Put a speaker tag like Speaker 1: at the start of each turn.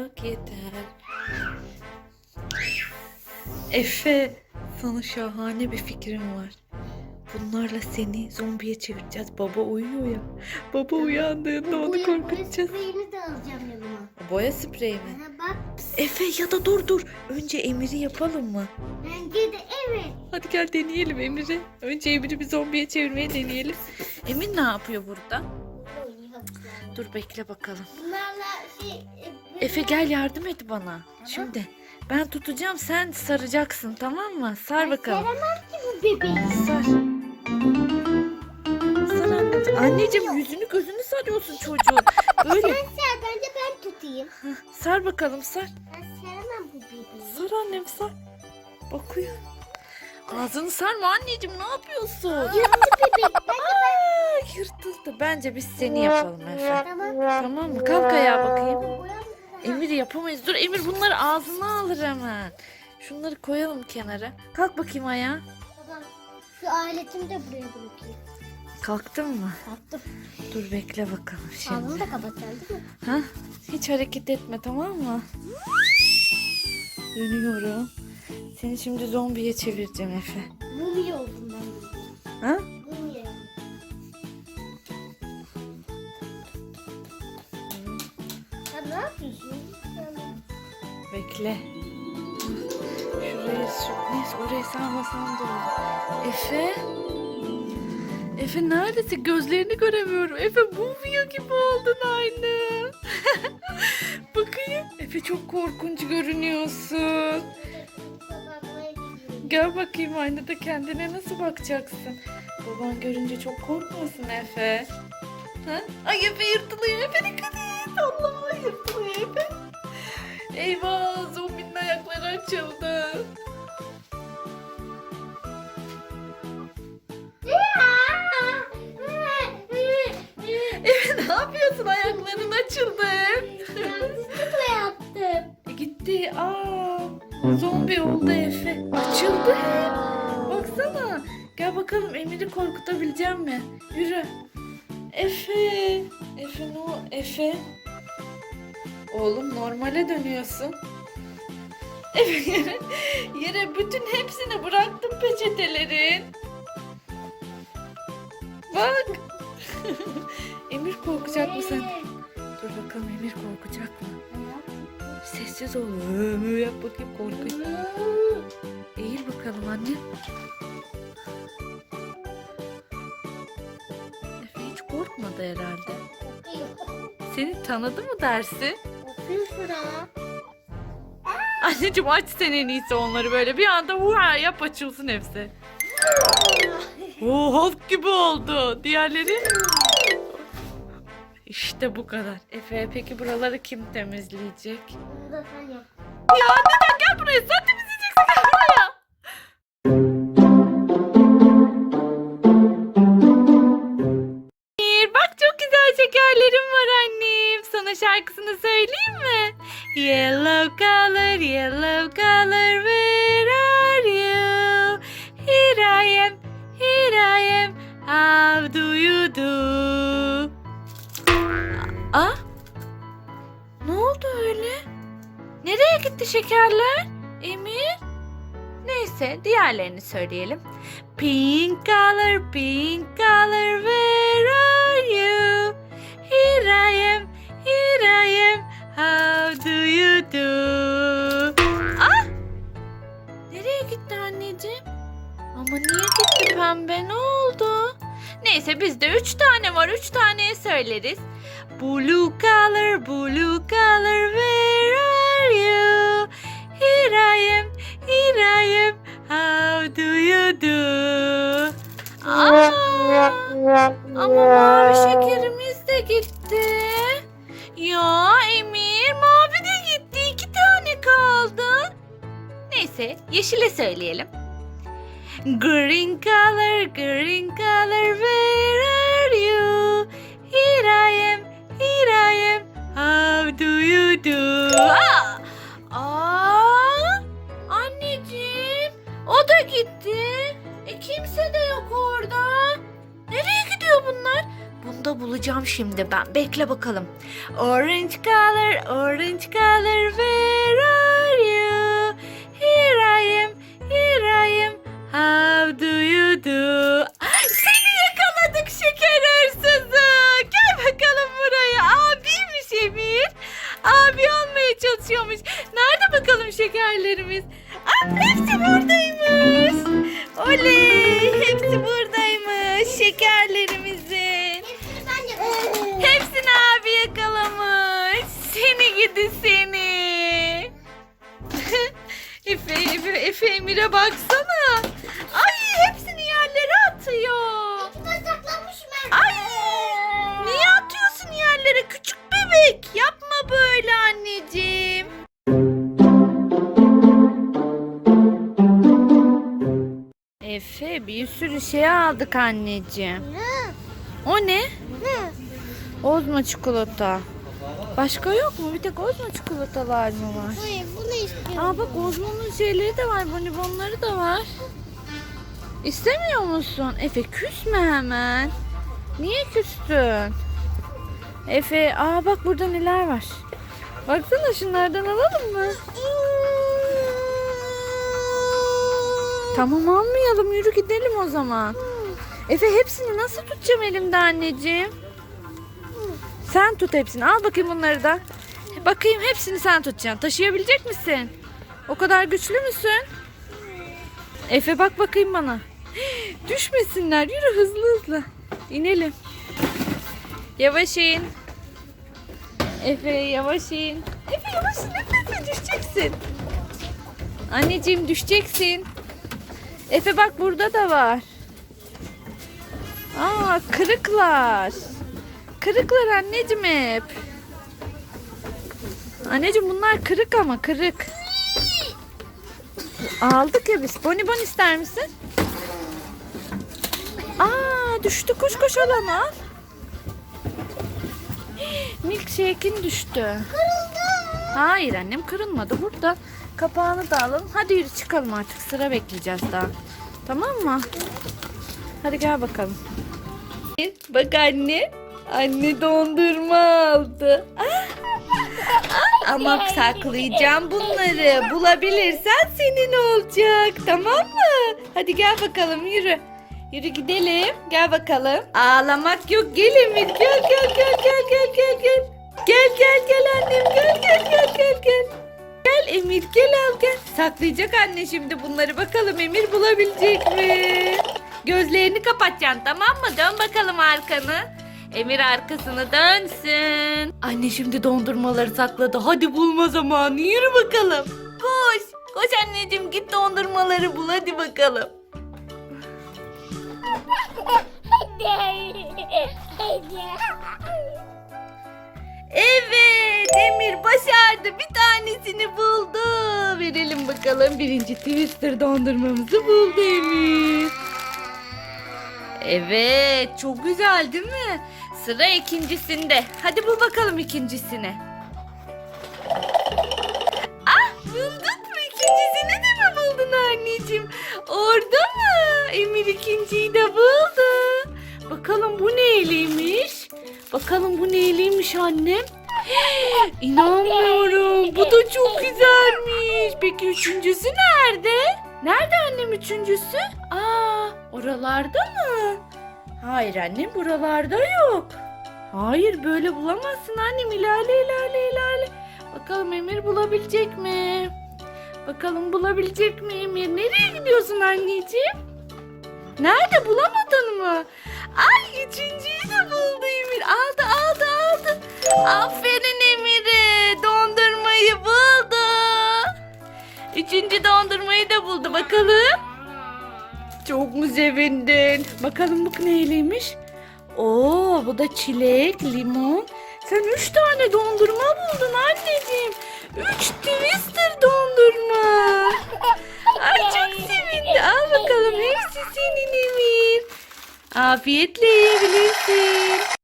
Speaker 1: bak yeter. Efe, sana şahane bir fikrim var. Bunlarla seni zombiye çevireceğiz. Baba uyuyor ya. Baba uyandığında onu
Speaker 2: Boya-
Speaker 1: korkutacağız.
Speaker 2: Boya spreyini de alacağım yanıma.
Speaker 1: Boya spreyi mi?
Speaker 2: Bak
Speaker 1: Efe ya da dur dur. Önce Emir'i yapalım mı?
Speaker 2: bence de evet.
Speaker 1: Hadi gel deneyelim Emir'i. Önce Emir'i bir zombiye çevirmeyi deneyelim. Emir ne yapıyor burada? Dur bekle bakalım.
Speaker 2: Bunlarla şey... e,
Speaker 1: Efe gel yardım et bana. Şimdi ben tutacağım sen saracaksın tamam mı? Sar bakalım.
Speaker 2: Yaramaz ki bu bebeği.
Speaker 1: Sar. Sar anneciğim. Anneciğim yüzünü gözünü sarıyorsun çocuğun. Böyle.
Speaker 2: Sen bence ben tutayım.
Speaker 1: Sar bakalım sar.
Speaker 2: Ben seremem bu bebeği.
Speaker 1: Sar annem sar. Bakıyor. Ağzını sarma anneciğim ne yapıyorsun?
Speaker 2: Yırttı bebek. Bence
Speaker 1: Aa, yırtıldı. Bence biz seni yapalım Efe.
Speaker 2: ben... Tamam.
Speaker 1: Tamam mı? Kalk ayağa bakayım.
Speaker 2: Boyam-
Speaker 1: Emir yapamayız. Dur Emir bunları ağzına alır hemen. Şunları koyalım kenara. Kalk bakayım ayağa.
Speaker 2: Tamam. Şu aletimi de buraya bırakayım.
Speaker 1: Kalktın mı?
Speaker 2: Attım.
Speaker 1: Dur bekle bakalım
Speaker 2: Ağzını
Speaker 1: şimdi.
Speaker 2: da kapatacaksın değil mi?
Speaker 1: Ha? Hiç hareket etme tamam mı? Dönüyorum. Seni şimdi zombiye çevireceğim Efe.
Speaker 2: Mumya oldum ben.
Speaker 1: Ha? Bekle. Şuraya sür. Neyse oraya sarmasam da olur. Efe? Efe neredesin? Gözlerini göremiyorum. Efe mumya gibi oldun aynı. Bakayım. Efe çok korkunç görünüyorsun. Gel bakayım aynada kendine nasıl bakacaksın? Baban görünce çok korkmasın Efe. Ha? Ay Efe yırtılıyor. Efe dikkat et. Allah yırtılıyor Efe. Eyvah zombinin ayakları açıldı. Efe ne yapıyorsun? Ayakların açıldı.
Speaker 2: Yanlışlıkla yaptım.
Speaker 1: E, gitti. Aa, zombi oldu Efe. Açıldı. Baksana. Gel bakalım Emir'i korkutabileceğim mi? Yürü. Efe. Efe ne o? Efe. Oğlum normale dönüyorsun. Yere, yere bütün hepsini bıraktım peçetelerin. Bak. Emir korkacak mı sen? Dur bakalım Emir korkacak mı? Sessiz ol. Hı yap bakayım korkunç. Eğil bakalım anne. Efe hiç korkmadı herhalde. Seni tanıdı mı dersi? Anneciğim aç sen en iyisi onları böyle bir anda vaa yap açılsın hepsi. Oo Hulk gibi oldu. Diğerleri? İşte bu kadar. Efe peki buraları kim temizleyecek?
Speaker 2: Bunu da sen yap.
Speaker 1: Ya anneciğim gel buraya sen temizleyeceksin Aa, ne oldu öyle? Nereye gitti şekerler? Emir? Neyse diğerlerini söyleyelim. Pink color, pink color, where are you? Here I am, here I am, how do you do? Ah! Nereye gitti anneciğim? Ama niye gitti pembe ne oldu? Neyse bizde üç tane var üç taneye söyleriz. Blue color, blue color, where are you? Here I am, here I am, how do you do? Aa, ama mavi şekerimiz de gitti. Ya Emir, mavi de gitti. İki tane kaldı. Neyse, yeşile söyleyelim. Green color, green color, where are you? Here I am, how do you do? Aa! Anneciğim, o da gitti. E kimse de yok orada. Nereye gidiyor bunlar? Bunda bulacağım bulacağım şimdi ben. Bekle bakalım. Orange color, orange color, where are you? Here I am, here I am. How do you do? Bakalım şekerlerimiz? Aa, hepsi buradaymış. Oley. Hepsi buradaymış. Şekerlerimizin. Hepsini abi yakalamış. Seni gidi seni. Efe, Efe, Efe Emir'e baksana. Efe bir sürü şey aldık anneciğim.
Speaker 2: Ne?
Speaker 1: O ne?
Speaker 2: Ne?
Speaker 1: Ozma çikolata. Başka yok mu? Bir tek ozma çikolatalar mı var?
Speaker 2: Hayır bunu istiyorum.
Speaker 1: Aa bak ozmanın şeyleri de var. Bonibonları da var. İstemiyor musun? Efe küsme hemen. Niye küstün? Efe aa bak burada neler var. Baksana şunlardan alalım mı? Tamam almayalım yürü gidelim o zaman. Efe hepsini nasıl tutacağım elimde anneciğim? Sen tut hepsini. Al bakayım bunları da. Bakayım hepsini sen tutacaksın. Taşıyabilecek misin? O kadar güçlü müsün? Efe bak bakayım bana. Düşmesinler. Yürü hızlı hızlı. İnelim. Yavaş in. Efe yavaş in. Efe yavaş in. Efe, Efe düşeceksin. Anneciğim düşeceksin. Efe bak burada da var. Aa kırıklar. Kırıklar anneciğim hep. Anneciğim bunlar kırık ama kırık. Aldık ya biz. Bonibon ister misin? Aa düştü koş koş al ama. al. Milkshake'in düştü.
Speaker 2: Kırıldı.
Speaker 1: Hayır annem kırılmadı. Burada kapağını da alalım. Hadi yürü çıkalım artık. Sıra bekleyeceğiz daha. Tamam mı? Hadi gel bakalım. Bak anne. Anne dondurma aldı. Ama saklayacağım bunları. Bulabilirsen senin olacak. Tamam mı? Hadi gel bakalım yürü. Yürü gidelim. Gel bakalım. Ağlamak yok. Gel Emir. Gel gel gel gel gel gel gel. Gel gel gel annem. Gel gel gel gel gel. Gel Emir gel al gel. Saklayacak anne şimdi bunları. Bakalım Emir bulabilecek mi? Gözlerini kapatacaksın tamam mı? Dön bakalım arkanı. Emir arkasını dönsün. Anne şimdi dondurmaları sakladı. Hadi bulma zamanı. Yürü bakalım. Koş. Koş anneciğim git dondurmaları bul hadi bakalım. Evet Emir başardı. Bir tanesini buldu. Verelim bakalım. Birinci Twister dondurmamızı buldu Emir. Evet çok güzel değil mi? Sıra ikincisinde. Hadi bul bakalım ikincisini. Ah bulduk mu? İkincisini de mi buldun anneciğim? Orada mı? Emir ikinciyi de buldu. Bakalım bu neyliymiş? Bakalım bu neyliymiş annem? İnanmıyorum. Bu da çok güzelmiş. Peki üçüncüsü nerede? Nerede annem üçüncüsü? Aa, oralarda mı? Hayır annem buralarda yok. Hayır böyle bulamazsın annem. İlerle ilerle ilerle. Bakalım Emir bulabilecek mi? Bakalım bulabilecek mi Emir? Nereye gidiyorsun anneciğim? Nerede bulamadın mı? Ay üçüncüyü de buldu Emir. Aldı aldı aldı. Aferin Üçüncü dondurmayı da buldu. Bakalım. Çok mu sevindin? Bakalım bu neyliymiş? Oo bu da çilek, limon. Sen üç tane dondurma buldun anneciğim. Üç twister dondurma. Ay çok sevindi. Al bakalım hepsi senin Emir. Afiyetle yiyebilirsin.